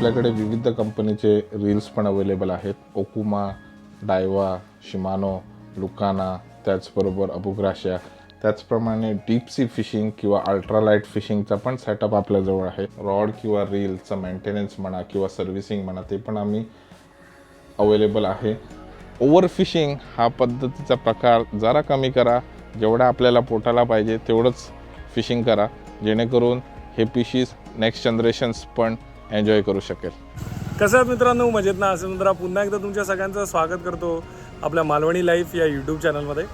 आपल्याकडे विविध कंपनीचे रील्स पण अवेलेबल आहेत. ओकुमा डायवा शिमानो लुकाना त्याचबरोबर अबुग्राशा त्याचप्रमाणे डीप सी फिशिंग किंवा अल्ट्रालाईट फिशिंगचा पण सेटअप आपल्याजवळ आहे. रॉड किंवा रीलचं मेंटेनन्स म्हणा किंवा सर्व्हिसिंग म्हणा ते पण आम्ही अवेलेबल आहे. ओव्हर फिशिंग हा पद्धतीचा प्रकार जरा कमी करा. जेवढा आपल्याला पोटाला पाहिजे तेवढंच फिशिंग करा. जेणेकरून हे पिशीस नेक्स्ट जनरेशन्स पण एन्जॉय करू शकेल. कसं आहेत मित्रांनो? मजेत ना? असं मित्रा पुन्हा एकदा तुमच्या सगळ्यांचं स्वागत करतो आपल्या मालवणी लाईफ या यूट्यूब चॅनलमध्ये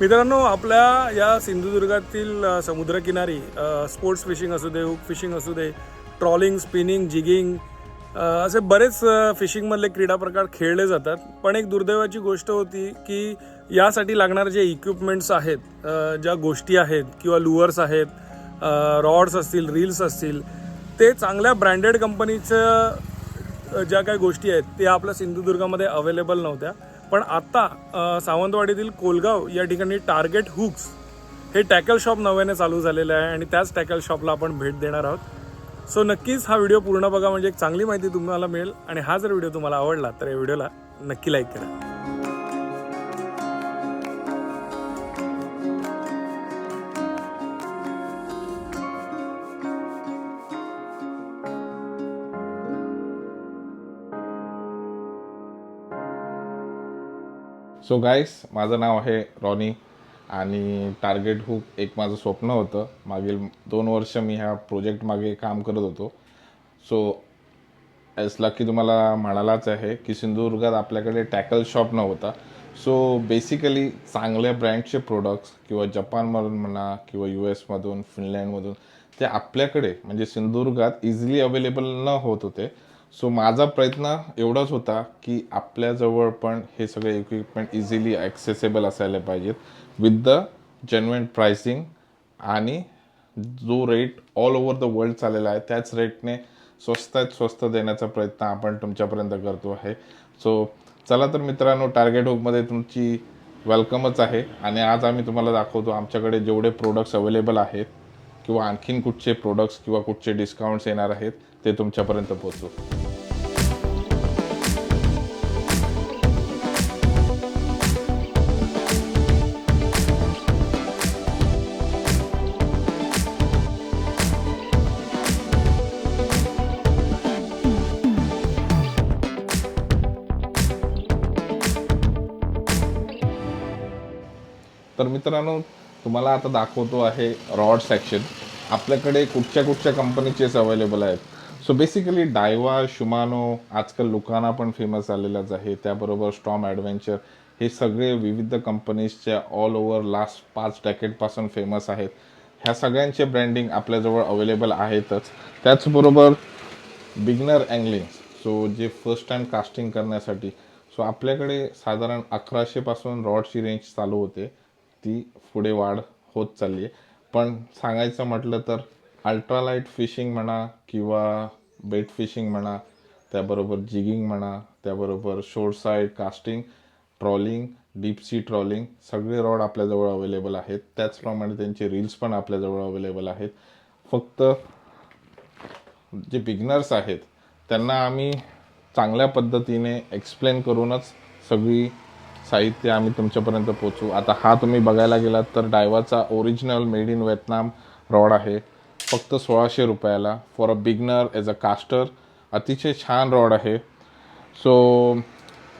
मित्रांनो आपल्या या सिंधुदुर्गातील समुद्रकिनारी स्पोर्ट्स फिशिंग असू दे हुक फिशिंग असू दे ट्रॉलिंग स्पिनिंग जिगिंग असे बरेच फिशिंगमधले क्रीडा प्रकार खेळले जातात. पण एक दुर्दैवाची गोष्ट होती की यासाठी लागणारे जे इक्विपमेंट्स आहेत ज्या गोष्टी आहेत किंवा लुअर्स आहेत रॉड्स असतील रील्स असतील ते चांगल्या ब्रँडेड कंपनीचं ज्या काही गोष्टी आहेत त्या आपल्या सिंधुदुर्गामध्ये अवेलेबल नव्हत्या. पण आत्ता सावंतवाडीतील कोलगाव या ठिकाणी टार्गेट हुक्स हे टॅकल शॉप नव्याने चालू झालेलं आहे आणि त्याच टॅकल शॉपला आपण भेट देणार आहोत. सो नक्कीच हा व्हिडिओ पूर्ण बघा म्हणजे एक चांगली माहिती तुम्हाला मिळेल आणि हा जर व्हिडिओ तुम्हाला आवडला तर या व्हिडिओला नक्की लाईक करा. सो गाईस माझं नाव आहे रॉनी आणि टार्गेट हुक एक माझं स्वप्न होतं. मागील दोन वर्ष मी ह्या प्रोजेक्ट मागे काम करत होतो. सो एस लकी तुम्हाला म्हणालाच आहे की सिंधुदुर्गात आपल्याकडे टॅकल शॉप नव्हता. सो बेसिकली चांगल्या ब्रँडचे प्रोडक्ट्स किंवा जपानमधून म्हणा किंवा यू एसमधून फिनलँडमधून ते आपल्याकडे म्हणजे सिंधुदुर्गात इझिली अवेलेबल न होत होते. सो माझा प्रयत्न एवढाच होता की आपल्याजवळ पण हे सगळे इक्विपमेंट इझिली ॲक्सेसेबल असायला पाहिजेत विथ द जेन्युन प्राइसिंग आणि जो rate all over the world चाललेला आहे त्याच रेटने स्वस्तात स्वस्त देण्याचा प्रयत्न आपण तुमच्यापर्यंत करतो आहे. सो चला तर मित्रांनो टार्गेट हुकमध्ये तुमची वेलकमच आहे आणि आज आम्ही तुम्हाला दाखवतो आमच्याकडे जेवढे प्रोडक्ट्स अवेलेबल आहेत किंवा आणखीन कुठचे प्रोडक्ट्स किंवा कुठचे डिस्काउंट्स येणार आहेत. ते तुमच्यापर्यंत पोहोचू. तर मित्रांनो तुम्हाला आता दाखवतो आहे रॉड सेक्शन आपल्याकडे कुठच्या कुठच्या कंपनीचेच अवेलेबल आहेत? सो बेसिकली डायवा शुमानो आजकाल लुकाना पण फेमस झालेलाच आहे. त्याबरोबर स्टॉम ॲडव्हेंचर हे सगळे विविध कंपनीजच्या ऑल ओव्हर लास्ट पाच डॅकेटपासून फेमस आहेत. ह्या सगळ्यांचे ब्रँडिंग आपल्याजवळ अवेलेबल आहेतच. त्याचबरोबर बिगनर अँगलिंग सो जे फर्स्ट टाइम कास्टिंग करण्यासाठी. सो आपल्याकडे साधारण अकराशेपासून रॉडची रेंज चालू होते. ती पुढे वाढ होत चालली आहे. पण सांगायचं म्हटलं तर अल्ट्रालाईट फिशिंग म्हणा किंवा बेट फिशिंग म्हणा त्याबरोबर जिगिंग म्हणा त्याबरोबर shore side casting trolling deep sea trolling सगळे रॉड आपल्याजवळ अवेलेबल आहेत. त्याचप्रमाणे त्यांचे रील्स पण आपल्याजवळ अवेलेबल आहेत. फक्त जे बिगनर्स आहेत त्यांना आम्ही चांगल्या पद्धतीने एक्सप्लेन करूनच सगळी साहित्य आम्ही तुमच्यापर्यंत पोचू आता हा तुम्ही बघायला गेलात तर डायवाचा original made in Vietnam rod आहे. फक्त सोळाशे रुपयाला. For a beginner as a caster अतिशय छान रॉड आहे. सो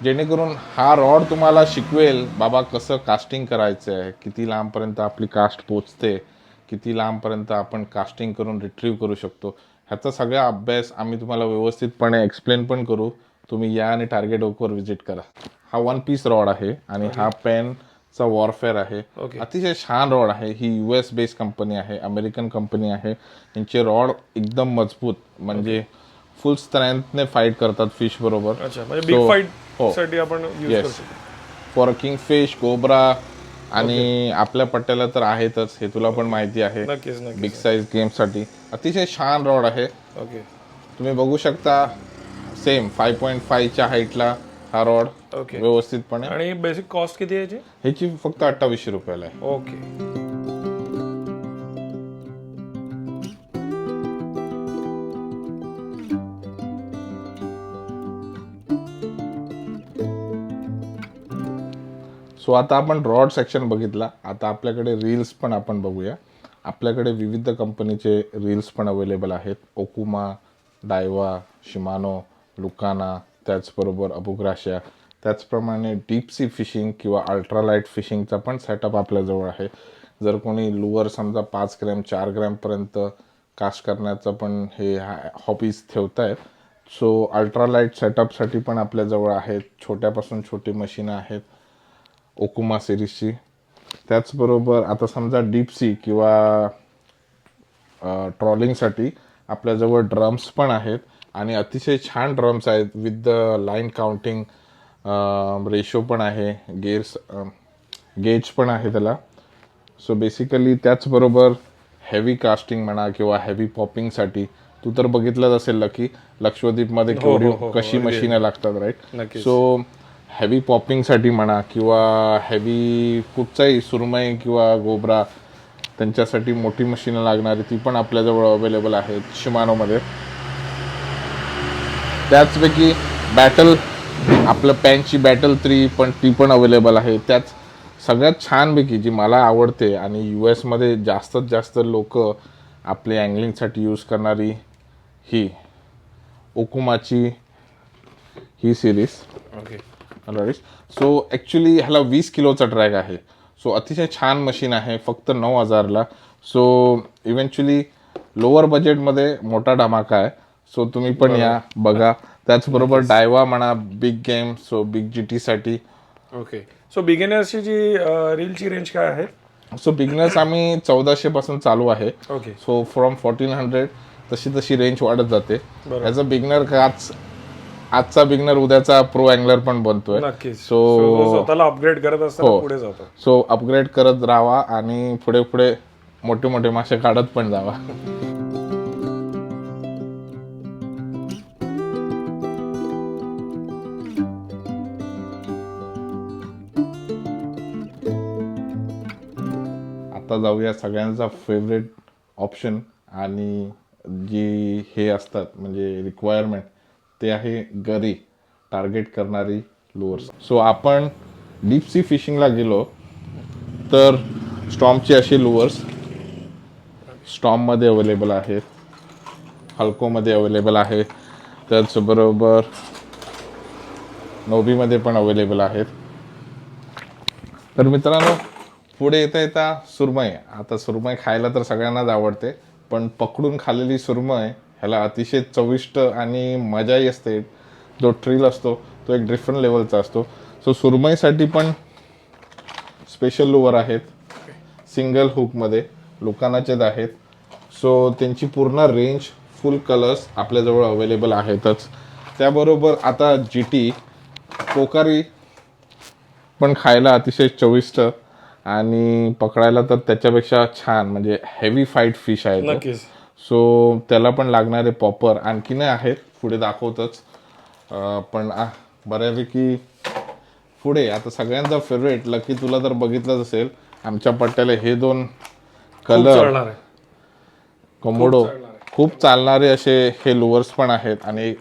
जेणेकरून हा रॉड तुम्हाला शिकवेल बाबा कसं कास्टिंग करायचं आहे किती लांबपर्यंत आपली कास्ट पोचते किती लांबपर्यंत आपण कास्टिंग करून रिट्रीव्ह करू शकतो. ह्याचा सगळा अभ्यास आम्ही तुम्हाला व्यवस्थितपणे एक्सप्लेन पण करू. तुम्ही या आणि टार्गेट ओकवर व्हिजिट करा. हा वन पीस रॉड आहे आणि हा पेनचा वॉरफेअर आहे. Okay. अतिशय छान रॉड आहे. ही यू एस बेस्ड कंपनी आहे अमेरिकन कंपनी आहे. यांचे रॉड एकदम मजबूत म्हणजे फुल स्ट्रेंथने फाईट करतात फिश बरोबर. फॉर किंग फिश कोब्रा आणि आपल्या पट्ट्याला तर आहेतच हे तुला पण माहिती आहे. बिग साईज गेमसाठी अतिशय छान रॉड आहे. ओके तुम्ही बघू शकता सेम फाय पॉईंट फायच्या हाईटला हा रॉड ओके. व्यवस्थितपणे. आणि बेसिक कॉस्ट किती याची? ह्याची फक्त अठ्ठावीसशे रुपयाला आहे. ओके. सो आता आपण रॉड सेक्शन बघितला. आता आपल्याकडे रील्स पण आपण बघूया. आपल्याकडे विविध कंपनीचे रील्स पण अवेलेबल आहेत. ओकुमा डायवा शिमानो लुकाना त्याचबरोबर अबुग्राशा त्याचप्रमाणे डीप सी फिशिंग किंवा अल्ट्रालाईट फिशिंगचा पण सेटअप आपल्याजवळ आहे. जर कोणी लुअर समजा पाच ग्रॅम चार ग्रॅमपर्यंत कास्ट करण्याचं पण हे हॉबीज ठेवत आहेत सो अल्ट्रालाईट सेटअपसाठी पण आपल्याजवळ आहेत. छोट्यापासून छोटी मशीनं आहेत. ओकुमा सिरीजची त्याचबरोबर आता समजा डीप सी किंवा ट्रॉलिंगसाठी आपल्याजवळ ड्रम्स पण आहेत. आणि अतिशय छान ड्रम्स आहेत. With the line counting ratio पण आहे. गेअर्स गेज पण आहे त्याला. सो बेसिकली त्याचबरोबर हेवी कास्टिंग म्हणा किंवा हेवी पॉपिंगसाठी तू तर बघितलंच असेल की लक्षद्वीपमध्ये केवढी हो, हो, कशी मशीनं लागतात राईट. सो हेवी पॉपिंगसाठी म्हणा किंवा हेवी कुठचाही सुरमई किंवा गोबरा त्यांच्यासाठी मोठी मशीनं लागणारी ती पण आपल्याजवळ अवेलेबल आहेत शिमानोमध्ये. त्याचपैकी बॅटल आपलं पॅनची बॅटल थ्री पण ती पण अवेलेबल आहे. त्याच सगळ्यात छानपैकी जी मला आवडते आणि यू एसमध्ये जास्तीत जास्त लोक आपले अँगलिंगसाठी यूज करणारी ही ओकुमाची ही सिरीज ओके सो ॲक्च्युली ह्याला वीस किलोचा ट्रॅक आहे. सो अतिशय छान मशीन आहे. फक्त नऊ हजारला. सो इव्हेंच्युअली लोअर बजेटमध्ये मोठा धमाका आहे. सो तुम्ही पण या बघा. त्याचबरोबर डायवा म्हणा big game so big G टीसाठी ओके सो बिगिनर्सची जी रीलची रेंज काय आहे? सो बिगनर्स आम्ही चौदाशे पासून चालू आहे. Okay so from fourteen hundred तशी तशी रेंज वाढत जाते. ॲज अ बिगनर आज आजचा बिगनर उद्याचा प्रो अँगलर पण बनतोय. तो स्वतःला अपग्रेड करत असताना हो. पुढे जातो. सो अपग्रेड करत राहा आणि पुढे पुढे मोठे मोठे मासे काढत पण जावा. जाऊया. सगळ्यांचा फेवरेट ऑप्शन आणि जी हे असतात म्हणजे रिक्वायरमेंट ते आहे गरी टार्गेट करणारी लोअर्स सो आपण डीप सी फिशिंगला गेलो तर स्टॉमचे असे लोअर्स स्टॉममध्ये अवेलेबल आहेत हल्कोमध्ये अवेलेबल आहे त्याचबरोबर नोबीमध्ये पण अवेलेबल आहेत. तर मित्रांनो पुढे येता येता सुरमई. आता सुरमई खायला तर सगळ्यांनाच आवडते पण पकडून खाल्लेली सुरमई ह्याला अतिशय चविष्ट आणि मजाही असते. जो ट्रिल असतो तो एक डिफरंट लेवलचा असतो. सो सुरमईसाठी पण स्पेशल लोवर आहेत. सिंगल हुकमध्ये लोकांनाचेच आहेत. सो त्यांची पूर्ण रेंज फुल कलर्स आपल्याजवळ अवेलेबल आहेतच. त्याबरोबर आता जी टी पोकारी पण खायला अतिशय चविष्ट. आणि पकडायला तर त्याच्यापेक्षा छान म्हणजे हेवी फाईट फिश आहे सो त्याला पण लागणारे पॉपर आणखीन आहेत पुढे दाखवतच. पण बऱ्यापैकी पुढे आता सगळ्यांचा फेवरेट लकी तुला तर बघितलंच असेल आमच्या पट्ट्याला हे दोन कलर कमोडो. खूप चालणारे असे हे लोअर्स पण आहेत आणि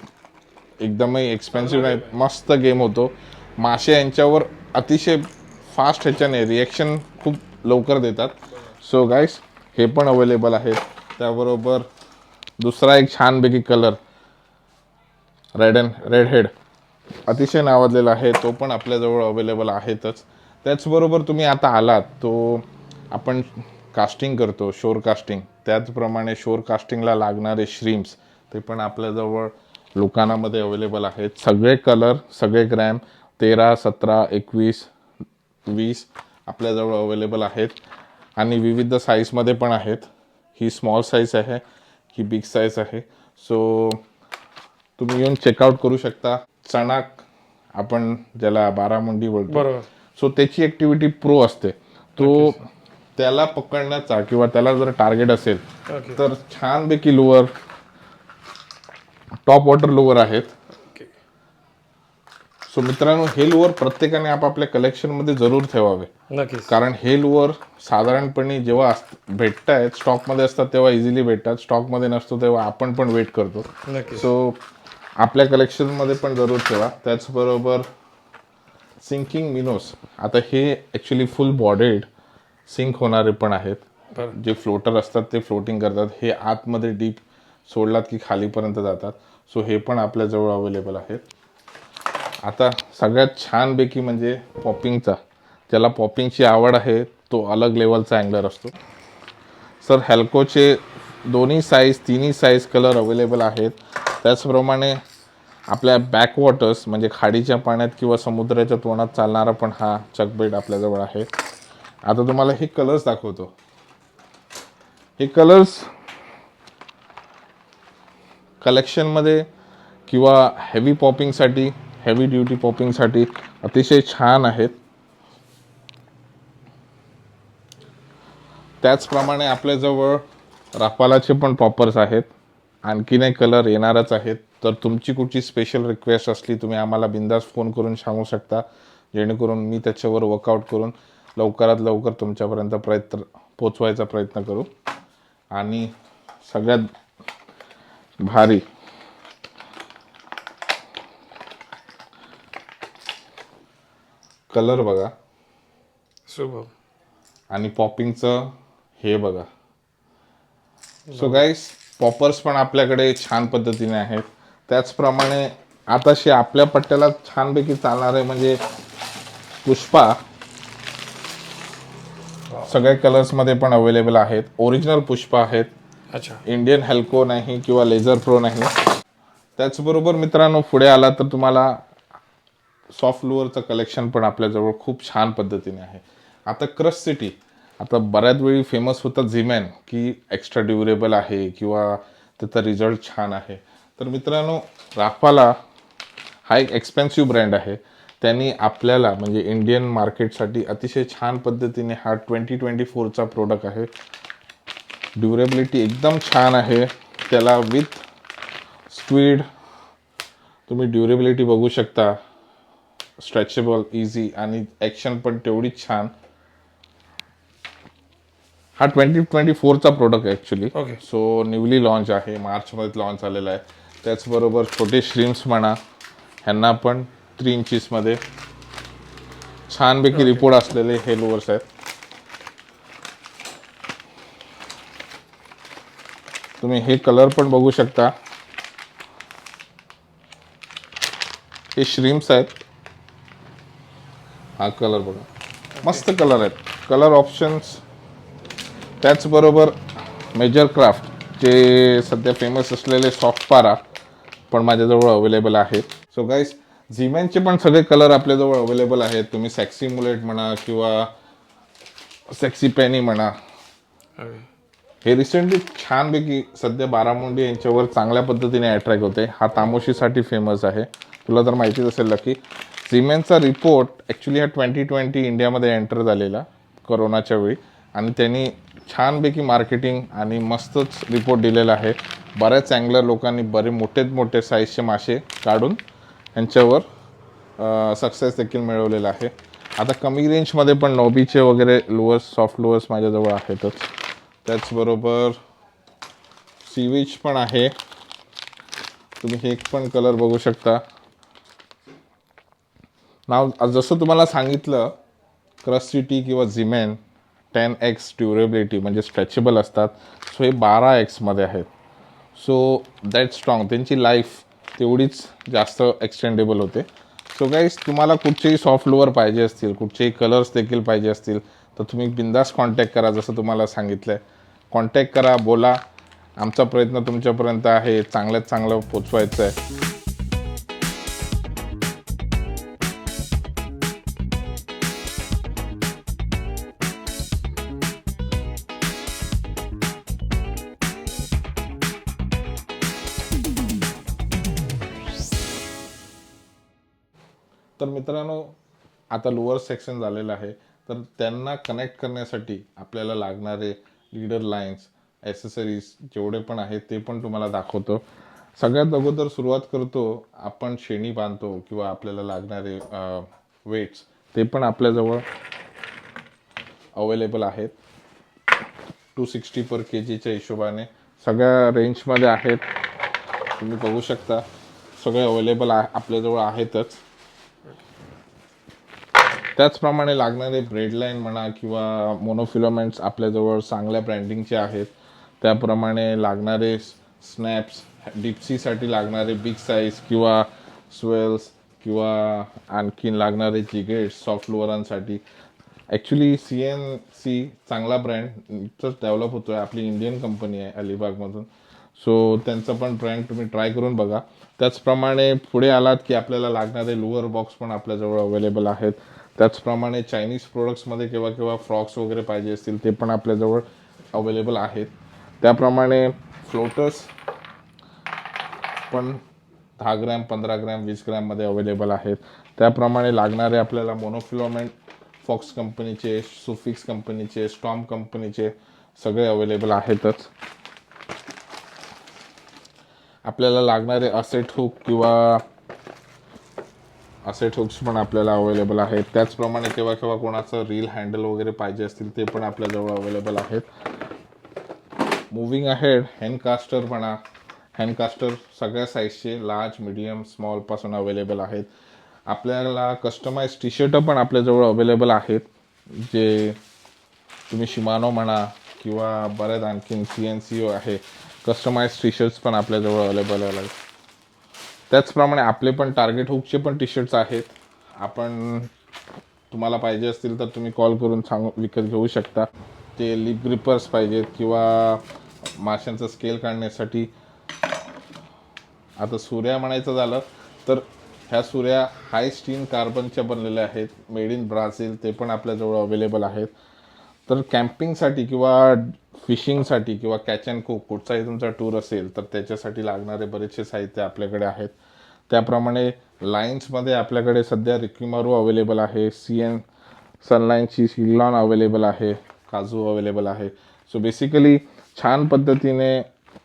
एकदमही एक्सपेन्सिव्ह नाहीत मस्त गेम होतो. मासे यांच्यावर अतिशय फास्ट ह्याच्याने रिॲक्शन खूप लवकर देतात. सो गाईस हे पण अवेलेबल आहेत त्याबरोबर दुसरा एक छानपैकी colour red and red head अतिशय नावाजलेला आहे. तो पण आपल्याजवळ अवेलेबल आहेतच. त्याचबरोबर तुम्ही आता आलात तो आपण कास्टिंग करतो शोर कास्टिंग त्याचप्रमाणे शोर कास्टिंगला लागणारे श्रीम्स ते पण आपल्याजवळ दुकानामध्ये अवेलेबल आहेत. सगळे कलर सगळे ग्रॅम तेरा सतरा एकवीस वीस आपल्याजवळ अवेलेबल आहेत. आणि विविध साईजमध्ये पण आहेत. ही स्मॉल साईज आहे ही बिग साईज आहे. सो तुम्ही येऊन चेकआउट करू शकता. चणाक आपण ज्याला बारामुंडी बोलतो. बरोबर. सो त्याची ऍक्टिव्हिटी प्रो असते. तो त्याला पकडण्याचा किंवा त्याला जर टार्गेट असेल तर छानपैकी लोअर टॉप वॉटर लोअर आहेत. सो मित्रांनो हे लोअर प्रत्येकाने आपापल्या कलेक्शनमध्ये जरूर ठेवावे. नक्कीच. कारण हे लोअर साधारणपणे जेव्हा भेटत आहेत स्टॉकमध्ये असतात तेव्हा इझिली भेटतात. स्टॉकमध्ये नसतो तेव्हा आपण पण वेट करतो. नक्कीच. सो आपल्या कलेक्शनमध्ये पण जरूर ठेवा. त्याचबरोबर सिंकिंग मिनोस आता हे ॲक्च्युली फुल बॉडेड सिंक होणारे पण आहेत. जे फ्लोटर असतात ते फ्लोटिंग करतात. हे आतमध्ये डीप सोडलात की खालीपर्यंत जातात. सो हे पण आपल्याजवळ अवेलेबल आहेत. आता सगळ्यात छानपैकी म्हणजे पॉपिंगचा ज्याला पॉपिंगची आवड आहे तो अलग लेवलचा अँगलर असतो. सर हॅल्कोचे दोन्ही साईज तिन्ही साईज कलर अवेलेबल आहेत. त्याचप्रमाणे आपल्या बॅकवॉटर्स म्हणजे खाडीच्या पाण्यात किंवा समुद्राच्या तोंडात चालणारा पण हा चकबेट आपल्याजवळ आहे. आता तुम्हाला हे कलर्स दाखवतो. हे कलर्स कलेक्शनमध्ये किंवा हेवी पॉपिंगसाठी हेवी ड्युटी पॉपिंगसाठी अतिशय छान आहेत. त्याचप्रमाणे आपल्याजवळ रापालाचे पण पॉपर्स आहेत. आणखी नाही कलर येणारच आहेत. तर तुमची कुठची स्पेशल रिक्वेस्ट असली तुम्ही आम्हाला बिंदास फोन करून सांगू शकता. जेणेकरून मी त्याच्यावर वर्कआउट करून लवकरात लवकर तुमच्यापर्यंत प्रयत्न पोचवायचा प्रयत्न करू. आणि सगळ्यात भारी कलर बघा. शुभ. आणि पॉपिंगचं हे बघा. सो गाईस पॉपर्स पण आपल्याकडे छान पद्धतीने आहेत. त्याचप्रमाणे आताशी आपल्या पट्ट्याला छानपैकी चालणारे म्हणजे पुष्पा. सगळ्या कलर्समध्ये पण अवेलेबल आहेत. ओरिजिनल पुष्पा आहेत. अच्छा. इंडियन हेल्को नाही किंवा लेझर प्रो नाही. त्याचबरोबर मित्रांनो पुढे आला तर तुम्हाला सॉफ्ट लोअरचं कलेक्शन पण आपल्याजवळ खूप छान पद्धतीने आहे. आता क्रश सिटी आता बऱ्याच वेळी फेमस होतं झिमॅन की एक्स्ट्रा ड्युरेबल आहे किंवा त्याचा रिझल्ट छान आहे. तर मित्रांनो राफाला हा एक एक्सपेन्सिव्ह ब्रँड आहे. त्यांनी आपल्याला म्हणजे इंडियन मार्केटसाठी अतिशय छान पद्धतीने हा ट्वेंटी ट्वेंटी फोरचा प्रोडक्ट आहे. ड्युरेबिलिटी एकदम छान आहे. त्याला विथ स्क्वीड तुम्ही ड्युरेबिलिटी बघू शकता. स्ट्रेचेबल इझी आणि ॲक्शन पण तेवढीच छान. हा ट्वेंटी ट्वेंटी फोरचा प्रोडक्ट आहे actually okay so newly launch आहे मार्चमध्ये लॉन्च झालेला आहे. त्याचबरोबर छोटे श्रीम्स म्हणा ह्यांना पण थ्री इंचीसमध्ये छानपैकी रिपोर्ट असलेले हे लोअर्स आहेत. तुम्ही हे कलर पण बघू शकता. हे श्रीम्स आहेत. हा कलर बघा. मस्त कलर आहेत. कलर ऑप्शन्स त्याचबरोबर मेजर क्राफ्ट जे सध्या फेमस असलेले सॉफ्ट पारा पण माझ्याजवळ अवेलेबल आहेत. सो गाईस झिमॅनचे पण सगळे कलर आपल्याजवळ अवेलेबल आहेत. तुम्ही सॅक्सी मुलेट म्हणा किंवा सेक्सी पेनी म्हणा. हे रिसेंटली छानपैकी सध्या बारामुंडी यांच्यावर चांगल्या पद्धतीने अट्रॅक्ट होते. हा तामोशीसाठी फेमस आहे. तुला तर माहितीच असेल की सिमेंटचा रिपोर्ट ॲक्च्युली हा ट्वेंटी ट्वेंटी इंडियामध्ये एंटर झालेला करोनाच्या वेळी. आणि त्यांनी छानपैकी मार्केटिंग आणि मस्तच रिपोर्ट दिलेला आहे. बऱ्याच अँगलर लोकांनी बरे मोठे मोठे साईजचे मासे काढून यांच्यावर सक्सेस देखील मिळवलेला आहे. आता कमी रेंजमध्ये पण नोबीचे वगैरे लोअर्स सॉफ्ट लोअर्स माझ्याजवळ आहेतच. त्याचबरोबर सीवीच पण आहे. तुम्ही हे पण कलर बघू शकता. नाव जसं तुम्हाला सांगितलं क्रस सिटी किंवा झिमेन टेन एक्स ड्युरेबिलिटी म्हणजे स्ट्रेचेबल असतात. सो हे बारा एक्समध्ये आहेत. सो दॅट स्ट्रॉंग त्यांची लाईफ तेवढीच जास्त एक्सटेंडेबल होते. सो गाईज तुम्हाला कुठचेही सॉफ्ट लोअर पाहिजे असतील कुठचेही कलर्स देखील पाहिजे असतील तर तुम्ही बिंदास कॉन्टॅक्ट करा जसं तुम्हाला सांगितलं आहे कॉन्टॅक्ट करा बोला. आमचा प्रयत्न तुमच्यापर्यंत आहे. चांगल्यात चांगलं पोचवायचं आहे तर मित्रांनो आता लोअर सेक्शन झालेलं आहे. तर त्यांना कनेक्ट करण्यासाठी आपल्याला लागणारे लीडर लाईन्स ॲसेसरीज जेवढे पण आहेत ते पण तुम्हाला दाखवतो. सगळ्यात अगोदर सुरुवात करतो आपण शेणी बांधतो किंवा आपल्याला लागणारे वेट्स ते पण आपल्याजवळ अवेलेबल आहेत. टू सिक्स्टी पर के जीच्या हिशोबाने सगळ्या रेंजमध्ये आहेत. तुम्ही बघू शकता सगळे अवेलेबल आहे आपल्याजवळ आहेतच. त्याचप्रमाणे लागणारे ब्रेड लाईन म्हणा किंवा मोनोफिलोमेंट्स आपल्याजवळ चांगल्या ब्रँडिंगचे आहेत. त्याप्रमाणे लागणारे स्नॅप्स डिप्सीसाठी लागणारे बिग साईज किंवा स्वेल्स किंवा आणखीन लागणारे जिगेट्स सॉफ्ट लोअरांसाठी ॲक्च्युली सी एन सी चांगला ब्रँडच डेव्हलप होतो आहे आपली इंडियन कंपनी आहे अलिबागमधून. सो त्यांचं पण ब्रँड तुम्ही ट्राय करून बघा. त्याचप्रमाणे पुढे आलात की आपल्याला लागणारे लोअर बॉक्स पण आपल्याजवळ अवेलेबल आहेत. त्याचप्रमाणे चायनीज प्रोडक्ट्समध्ये केव्हा केव्हा फ्रॉक्स वगैरे पाहिजे असतील ते पण आपल्याजवळ अवेलेबल आहेत. त्याप्रमाणे फ्लोटर्स पण दहा ग्रॅम पंधरा ग्रॅम वीस ग्रॅममध्ये अवेलेबल आहेत. त्याप्रमाणे लागणारे आपल्याला मोनोफिलोमेंट फॉक्स कंपनीचे सुफिक्स कंपनीचे स्टॉम कंपनीचे सगळे अवेलेबल आहेतच. आपल्याला लागणारे असेट हुक किंवा असे हुक्स पण आपल्याला अवेलेबल आहेत. त्याचप्रमाणे केव्हा केव्हा कोणाचं रील हँडल वगैरे पाहिजे असतील ते पण आपल्याजवळ अवेलेबल आहेत. मुव्हिंग अहेड हँडकास्टर म्हणा. हँडकास्टर सगळ्या साईजचे लार्ज मिडियम स्मॉलपासून अवेलेबल आहेत. आपल्याला कस्टमाइज टी शर्ट पण आपल्याजवळ अवेलेबल आहेत. जे तुम्ही शिमानो म्हणा किंवा बऱ्याच आणखीन सी एन सी आहे. कस्टमाइज टी शर्ट्स पण आपल्याजवळ अवेलेबल आहेत. त्याचप्रमाणे आपले पण टार्गेट हुकचे पण टी शर्ट्स आहेत. आपण तुम्हाला पाहिजे असतील तर तुम्ही कॉल करून सांगू विकत घेऊ शकता. ते लिप ग्रिपर्स पाहिजेत किंवा माशांचा स्केल काढण्यासाठी. आता सूर्या म्हणायचं झालं तर ह्या सूर्या हाय स्टीन कार्बनच्या बनलेल्या आहेत. मेड इन ब्राझील ते पण आपल्याजवळ अवेलेबल आहेत. तर कॅम्पिंगसाठी किंवा फिशिंगसाठी किंवा कॅच अँड कुक कुठचाही तुमचा टूर असेल तर त्याच्यासाठी लागणारे बरेचसे साहित्य आपल्याकडे आहेत. त्याप्रमाणे लाईन्समध्ये आपल्याकडे सध्या रिक्युमारू अवेलेबल आहे सी एन सनलाईनची शिलॉन अवेलेबल आहे काजू अवेलेबल आहे. सो बेसिकली छान पद्धतीने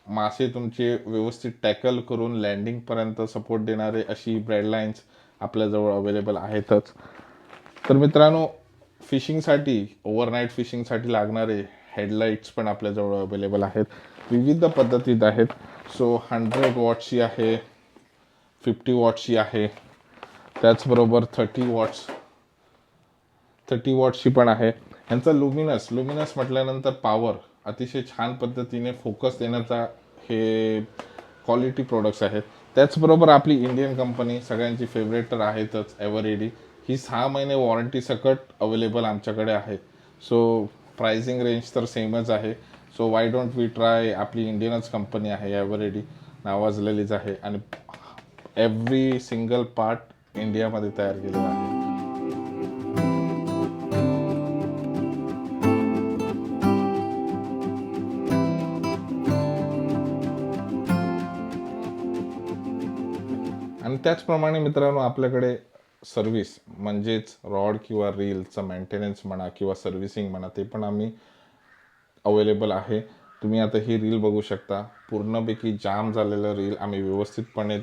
मासे तुमचे व्यवस्थित टॅकल करून लँडिंगपर्यंत सपोर्ट देणारे अशी ब्रेडलाईन्स आपल्याजवळ अवेलेबल आहेतच. तर मित्रांनो फिशिंगसाठी ओव्हरनाईट फिशिंगसाठी लागणारे हेडलाईट्स पण आपल्याजवळ अवेलेबल आहेत. विविध पद्धतीत आहेत. सो हंड्रेड वॉटची आहे फिफ्टी वॉटची आहे. त्याचबरोबर थर्टी वॉट्स थर्टी वॉटची पण आहे. ह्यांचा लुमिनस लुमिनस म्हटल्यानंतर पॉवर अतिशय छान पद्धतीने फोकस देण्याचा हे क्वालिटी प्रोडक्ट्स आहेत. त्याचबरोबर आपली इंडियन कंपनी सगळ्यांची फेवरेट तर आहेतच एव्हरेडी ही सहा महिने वॉरंटी सकट अवेलेबल आमच्याकडे आहे. सो प्राइसिंग रेंज तर सेमच आहे. So why don't we try आपली इंडियनच कंपनी आहे एव्हरेडी नावाजलेलीच आहे. आणि एव्हरी सिंगल पार्ट इंडियामध्ये तयार केलेला आहे. आणि त्याचप्रमाणे मित्रांनो आपल्याकडे सर्व्हिस म्हणजेच रॉड किंवा रीलचं मेंटेनन्स म्हणा किंवा सर्व्हिसिंग म्हणा ते पण आम्ही अवेलेबल आहे. तुम्ही आता ही रील बघू शकता. पूर्णपैकी जाम झालेलं रील आम्ही व्यवस्थितपणे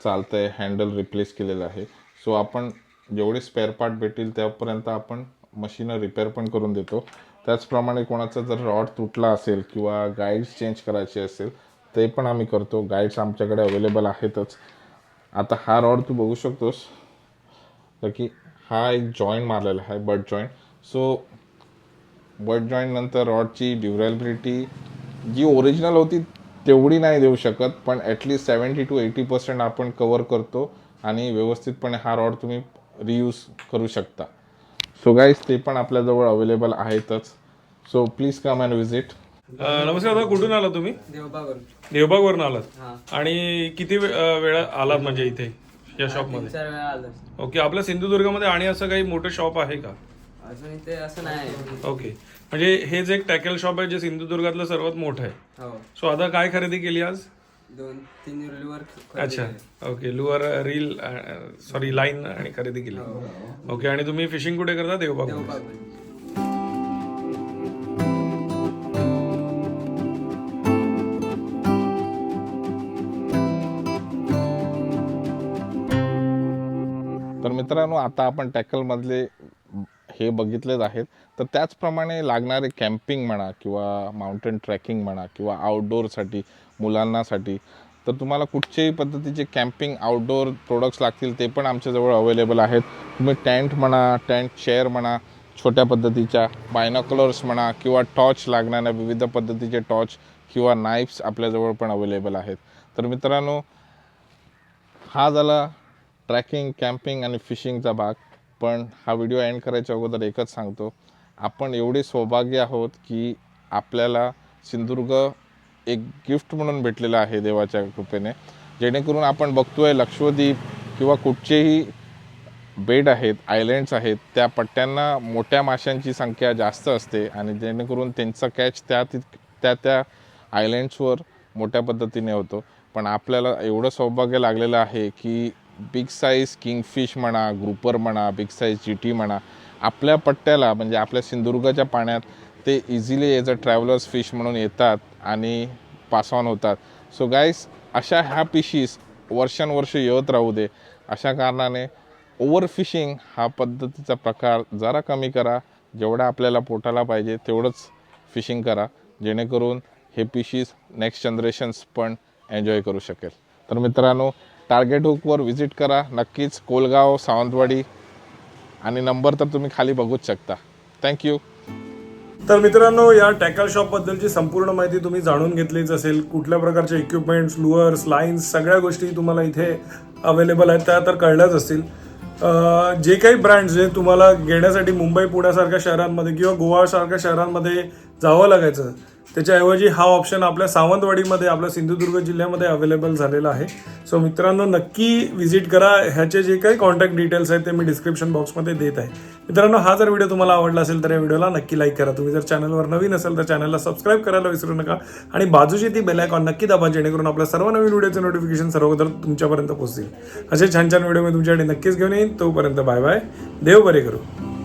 चालतं आहे हँडल रिप्लेस केलेलं आहे. सो आपण जेवढे स्पेअर पार्ट भेटेल त्यापर्यंत आपण मशीन रिपेअर पण करून देतो. त्याचप्रमाणे कोणाचा जर रॉड तुटला असेल किंवा गाईड्स चेंज करायचे असेल ते पण आम्ही करतो. गाईड्स आमच्याकडे अवेलेबल आहेतच. आता हा रॉड तू बघू शकतोस. की हा एक जॉईंट मारलेला आहे but joint so but joint नंतर रॉडची ड्युरेबिलिटी जी ओरिजिनल होती तेवढी नाही देऊ शकत पण at least seventy two eighty percent आपण कवर करतो आणि व्यवस्थितपणे हा रॉड तुम्ही रियूज करू शकता. सो गाईज ते पण आपल्याजवळ अवेलेबल आहेतच. So please come and visit um, नमस्कार दादा कुठून आला तुम्ही? देवबागून देवबागवरून आलात. हा. आणि किती वेळा आलात म्हणजे इथे? या तीन शॉपमध्ये चार वेळा आलो. ओके आपल्या सिंधुदुर्गमध्ये आणि असं काही मोठं शॉप आहे का? अजून इथे असं नाही. ओके म्हणजे हे जे एक टॅकल शॉप आहे जे सिंधुदुर्गातलं सर्वात मोठं आहे. हो. सो आता काय खरेदी केली आज? दोन तीन रुलीवर अच्छा. Okay lure reel sorry line आणि खरेदी केली. ओके आणि तुम्ही फिशिंग कुठे करता? देवबाग मित्रांनो आता आपण टॅकलमधले हे बघितलेच आहेत. तर त्याचप्रमाणे लागणारे कॅम्पिंग म्हणा किंवा माउंटेन ट्रेकिंग म्हणा किंवा आउटडोअरसाठी मुलांनासाठी तर तुम्हाला कुठच्याही पद्धतीचे कॅम्पिंग आउटडोअर प्रोडक्ट्स लागतील ते पण आमच्याजवळ अवेलेबल आहेत. तुम्ही टेंट म्हणा टेंट चेअर म्हणा छोट्या पद्धतीच्या बायनॉक्युलर्स म्हणा किंवा टॉर्च लागणाऱ्या विविध पद्धतीचे टॉर्च किंवा नाईफ्स आपल्याजवळ पण अवेलेबल आहेत. तर मित्रांनो हा झाला ट्रॅकिंग कॅम्पिंग आणि फिशिंगचा भाग. पण हा व्हिडिओ एंड करायच्या अगोदर एकच सांगतो. आपण एवढे सौभाग्य आहोत की आपल्याला सिंधुदुर्ग एक गिफ्ट म्हणून भेटलेलं आहे देवाच्या कृपेने. जेणेकरून आपण बघतोय लक्षद्वीप किंवा कुठचेही बेड आहेत आयलँड्स आहेत त्या पट्ट्यांना मोठ्या माशांची संख्या जास्त असते आणि जेणेकरून त्यांचा कॅच त्या ति त्या त्या आयलँड्सवर मोठ्या पद्धतीने होतो. पण आपल्याला एवढं सौभाग्य लागलेलं आहे की बिग साईज किंगफिश म्हणा ग्रुपर म्हणा बिग साईज चिठी म्हणा आपल्या पट्ट्याला म्हणजे आपल्या सिंधुदुर्गाच्या पाण्यात ते easily as a travellers fish म्हणून येतात आणि पास ऑन होतात. सो गाईस अशा ह्या पिशीस वर्षानुवर्ष येत राहू दे. अशा कारणाने ओव्हर फिशिंग हा पद्धतीचा प्रकार जरा कमी करा. जेवढा आपल्याला पोटाला पाहिजे तेवढंच फिशिंग करा. जेणेकरून हे पिशीस नेक्स्ट जनरेशन्स पण एन्जॉय करू शकेल. तर मित्रांनो टार्गेट हुकवर व्हिजिट करा. नक्कीच कोलगाव सावंतवाडी आणि नंबर तर तुम्ही खाली बघूच शकता. थँक्यू तर मित्रांनो या टॅकल शॉप बद्दलची संपूर्ण माहिती तुम्ही जाणून घेतलीच असेल. कुठल्या प्रकारचे इक्विपमेंट्स लुअर्स लाईन्स सगळ्या गोष्टी तुम्हाला इथे अवेलेबल आहेत. त्या तर कळल्याच असतील. जे काही ब्रँड्स जे तुम्हाला घेण्यासाठी मुंबई पुण्यासारख्या शहरांमध्ये किंवा गोवासारख्या शहरांमध्ये जावं लागायचं त्याच्याऐवजी हा ऑप्शन आपल्या सावंतवाडीमध्ये आपल्या सिंधुदुर्ग जिल्ह्यामध्ये अवेलेबल झालेला आहे. सो मित्रांनो नक्की व्हिजिट करा. ह्याचे जे काही कॉन्टॅक्ट डिटेल्स आहेत ते मी डिस्क्रिप्शन बॉक्समध्ये देत आहे. मित्रांनो हा जर व्हिडिओ तुम्हाला आवडला असेल तर या व्हिडिओला नक्की लाईक करा. तुम्ही जर चॅनलवर नवीन असेल तर चॅनलला सबस्क्राईब करायला विसरू नका. आणि बाजूची ती बेल आयकॉन नक्की दाबा जेणेकरून आपल्या सर्व नवीन व्हिडिओचे नोटिफिकेशन सर्वोदर तुमच्यापर्यंत पोहोचतील. असे छान छान व्हिडिओ मी तुमच्याकडे नक्कीच घेऊन येईन. तोपर्यंत बाय बाय देव बरे करू.